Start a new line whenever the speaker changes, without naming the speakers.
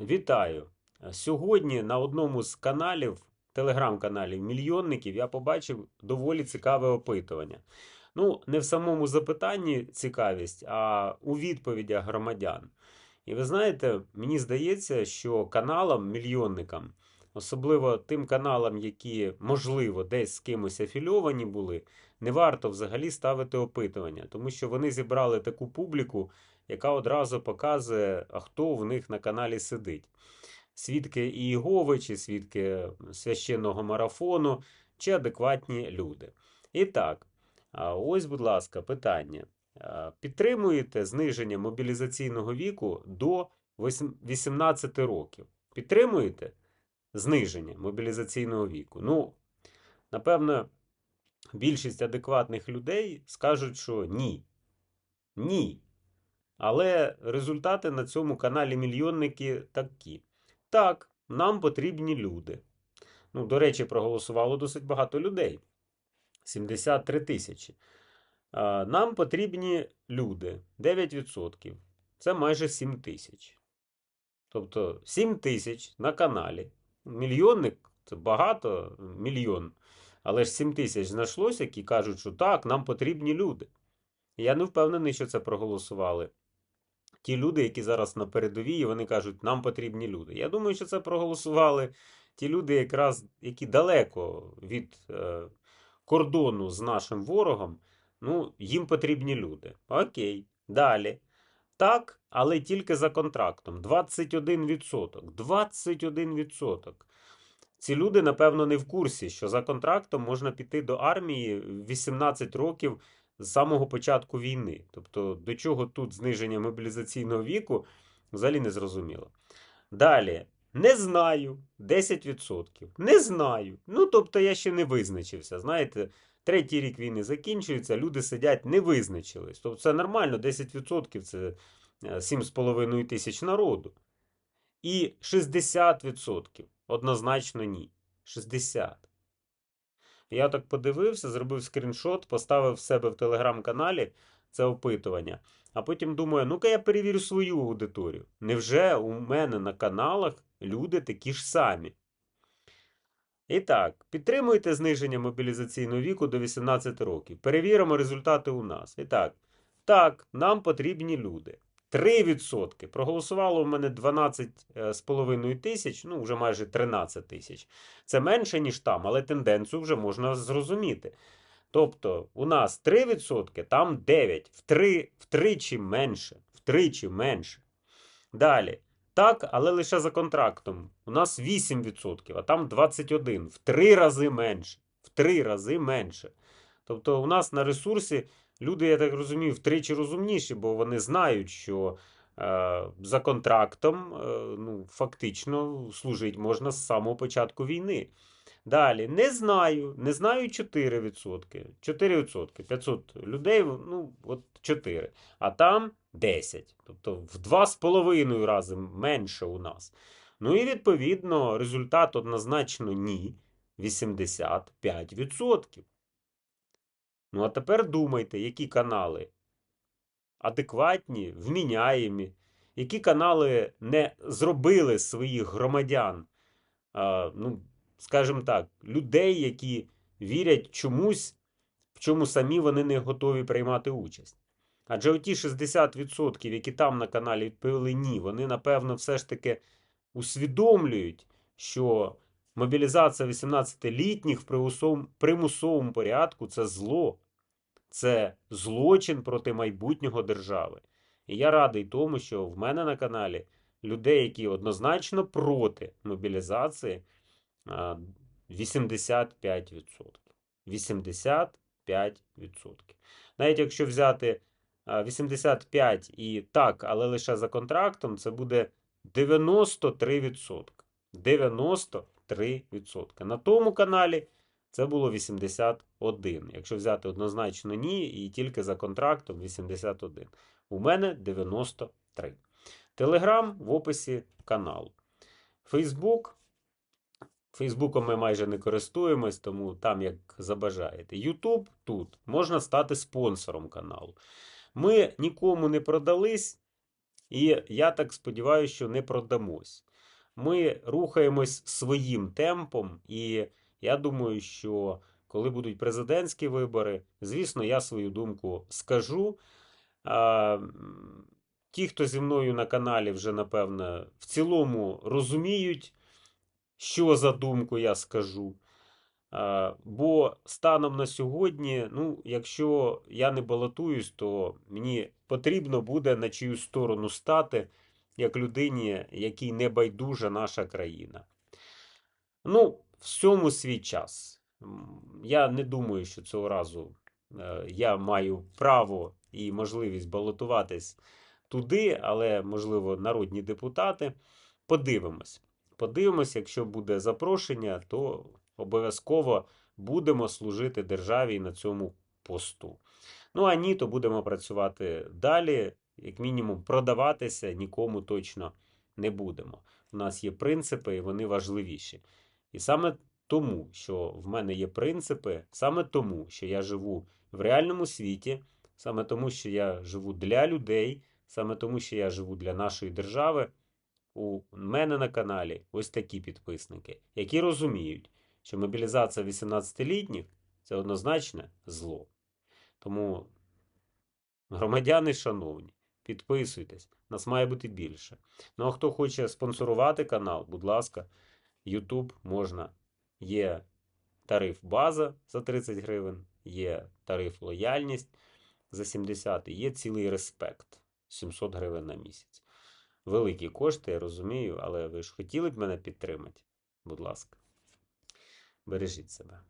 Вітаю! Сьогодні на одному з каналів, телеграм-каналів мільйонників, я побачив доволі цікаве опитування. Ну, не в самому запитанні цікавість, а у відповідях громадян. І ви знаєте, мені здається, що каналам, мільйонникам, особливо тим каналам, які, можливо, десь з кимось афільовані були, не варто взагалі ставити опитування, тому що вони зібрали таку публіку, яка одразу показує, а хто в них на каналі сидить. Свідки Ієгови, чи свідки священного марафону, чи адекватні люди. І так, ось, будь ласка, питання. Підтримуєте зниження мобілізаційного віку до 18 років? Підтримуєте зниження мобілізаційного віку? Ну, напевно, більшість адекватних людей скажуть, що ні. Ні. Але результати на цьому каналі мільйонники такі. Так, нам потрібні люди. Ну, до речі, проголосувало досить багато людей. 73 тисячі. Нам потрібні люди 9%. Це майже 7 тисяч. Тобто 7 тисяч на каналі. Мільйонник це багато, мільйон. Але ж 7 тисяч знайшлося, які кажуть, що так, нам потрібні люди. Я не впевнений, що це проголосували. Ті люди, які зараз на передовій, вони кажуть, нам потрібні люди. Я думаю, що це проголосували ті люди, якраз, які далеко від е, кордону з нашим ворогом. Ну, їм потрібні люди. Окей, далі. Так, але тільки за контрактом. 21%. 21%. Ці люди, напевно, не в курсі, що за контрактом можна піти до армії 18 років з самого початку війни. Тобто, до чого тут зниження мобілізаційного віку, взагалі не зрозуміло. Далі. Не знаю. 10%. Не знаю. Ну, тобто, я ще не визначився. Знаєте, третій рік війни закінчується, люди сидять, не визначились. Тобто, це нормально, 10% це е, 7,5 тисяч народу. І 60% однозначно ні. 60%. Я так подивився, зробив скріншот, поставив в себе в телеграм-каналі це опитування. А потім думаю, ну-ка я перевірю свою аудиторію. Невже у мене на каналах люди такі ж самі? І так, підтримуєте зниження мобілізаційного віку до 18 років. Перевіримо результати у нас. І так, так, нам потрібні люди. 3%. Проголосувало в мене 12,5 тисяч, ну вже майже 13 тисяч. Це менше, ніж там, але тенденцію вже можна зрозуміти. Тобто у нас 3%, там 9%, втри, втричі менше. Втричі менше. Далі. Так, але лише за контрактом. У нас 8%, а там 21%. В три рази менше. В три рази менше. Тобто у нас на ресурсі люди, я так розумію, втричі розумніші, бо вони знають, що е, за контрактом е, ну, фактично служити можна з самого початку війни. Далі, не знаю, не знаю 4%. 4%. 500 людей, ну, от 4. А там 10. Тобто в 2,5 рази менше у нас. Ну і відповідно результат однозначно ні. 85%. Ну, а тепер думайте, які канали адекватні, вміняємі, які канали не зробили своїх громадян, а, ну, скажімо так, людей, які вірять чомусь, в чому самі вони не готові приймати участь. Адже оті 60%, які там на каналі відповіли ні, вони, напевно, все ж таки усвідомлюють, що мобілізація 18-літніх в примусовому, порядку це зло. Це злочин проти майбутнього держави. І я радий тому, що в мене на каналі людей, які однозначно проти мобілізації, 85%. 85%. Навіть якщо взяти а, 85 і так, але лише за контрактом, це буде 93%. 93%. На тому каналі це було 81. Якщо взяти однозначно ні, і тільки за контрактом 81. У мене 93. Телеграм в описі каналу. Фейсбук. Фейсбуком ми майже не користуємось, тому там як забажаєте. Ютуб тут можна стати спонсором каналу. Ми нікому не продались. І я так сподіваюся, що не продамось. Ми рухаємось своїм темпом, і я думаю, що коли будуть президентські вибори, звісно, я свою думку скажу. Ті, хто зі мною на каналі, вже напевно в цілому розуміють, що за думку я скажу. Бо станом на сьогодні, ну, якщо я не балотуюсь, то мені потрібно буде на чию сторону стати, як людині, якій не байдужа наша країна. Ну, всьому свій час. Я не думаю, що цього разу е, я маю право і можливість балотуватись туди, але, можливо, народні депутати. Подивимось. Подивимось, якщо буде запрошення, то обов'язково будемо служити державі на цьому посту. Ну а ні, то будемо працювати далі, як мінімум, продаватися нікому точно не будемо. У нас є принципи, і вони важливіші. І саме тому, що в мене є принципи, саме тому, що я живу в реальному світі, саме тому, що я живу для людей, саме тому, що я живу для нашої держави. У мене на каналі ось такі підписники, які розуміють, що мобілізація 18-літніх це однозначне зло. Тому, громадяни шановні, підписуйтесь, нас має бути більше. Ну а хто хоче спонсорувати канал, будь ласка, YouTube можна. Є тариф база за 30 гривень, є тариф лояльність за 70 і є цілий респект 700 гривень на місяць. Великі кошти, я розумію, але ви ж хотіли б мене підтримати? Будь ласка, бережіть себе.